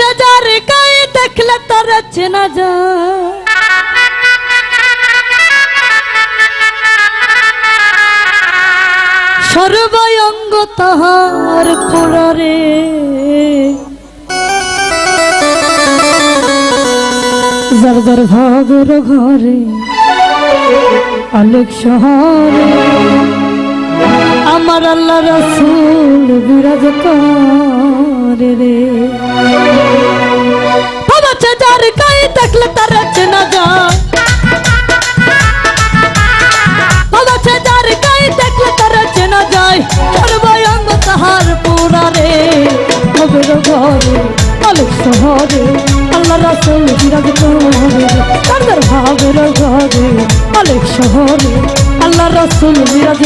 আছে যার গায়ে দেখলে তার চেনা যায়। সর্বঙ্গ তাহার পুররে যার যার ভাগর ঘরে অনেক শহরে, আমার আল্লাহ রসুল বিরাজ করে রে বাবা যার গায়ে চেনা যায় বাবা যার গায়ে দেখলে তার চেনা যায়। সর্বঙ্গ তাহার ঘরে অনেক শহরে, আল্লাহ রাসুল বিরাজ করে। তাদের ভাবের শহরে, আল্লাহ রাসুল বিরাজ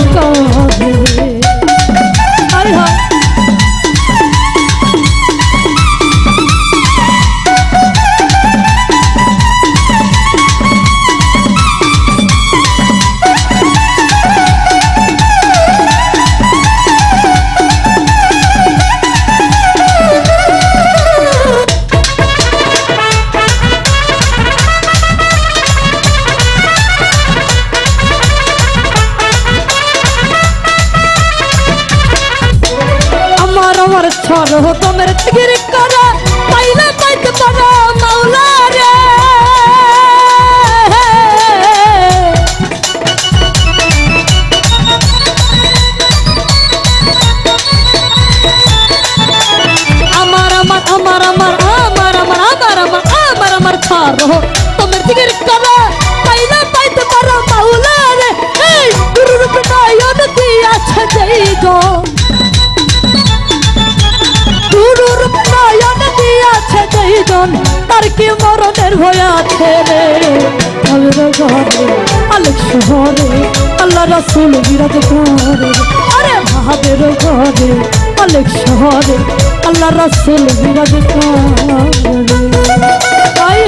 হায়। সরহ তোমের গির করা আছে রে আল্লাহ ঘরে, আলেক শহরে আল্লাহ রাসুল বিরাজ করে। আরে ভাবের ঘরে, আলেক শহরে আল্লাহ রাসুল বিরাজ করে। হাই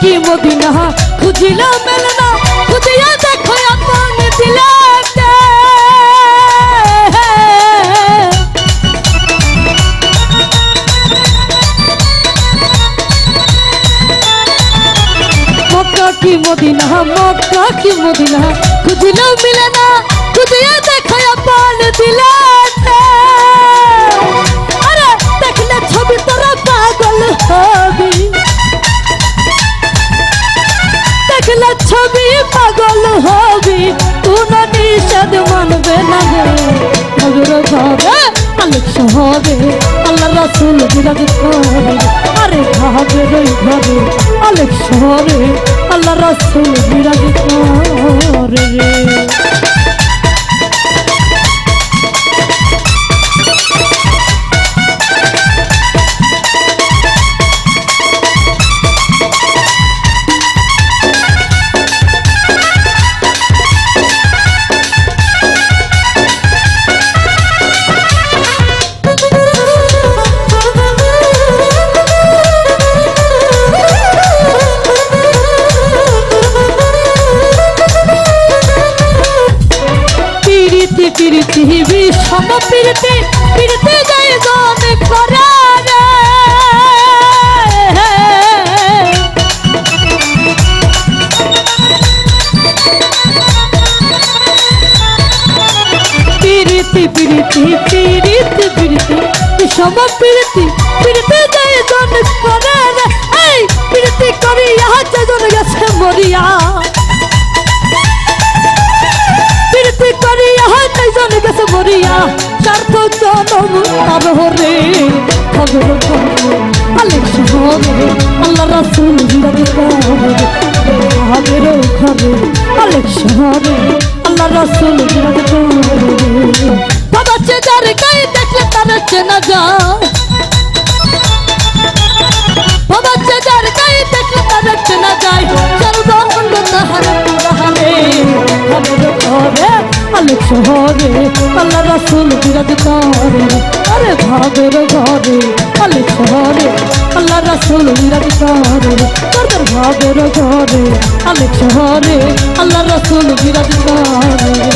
কি মদিনা খুঁজিলা মেলে না খুঁজিয়া দেখো আপন দিলাতে মক্কা কি মদিনা মক্কা কি মদিনা খুঁজিলা মিলে না খুঁজিয়া দেখলে ছবি পাগল হবি? কোন নিষেধ মানবে না রে। নগর ঘরে আলোক শহরে আল্লাহ রাসুল বিরাজ করে। আরে ভাবে রই ভাবে আলোক শহরে আল্লাহ রাসুল বিরাজ রে। ফিরতে ফিরতে যায় গমে খরারে। ফিরতে ফিরতে ফিরতে ফিরতে, সব ফিরতে ফিরতে যায় গমে খরারে। এই, ফিরতে করি আহা জন গেছে মরিয়া। ফিরতে করি আহা জন গেছে মরিয়া। জনম হরে। খবর আলে শহরে আল্লাহ রাসুল জিন্দাগি খবর খবর খবর আলে শহরে আল্লাহ রাসুল জিন্দাগি চেদার গায়ে দেখলে তার চেনা যায়। শহরে আল্লাহ রাসুল বিরাজ করে। আরে ভাগের ঘরে আলে শহরে, আল্লাহ রাসুল বিরাজ করে। আরে ভাগের ঘরে আলে শহরে, আল্লাহ রাসুল বিরাজ করে।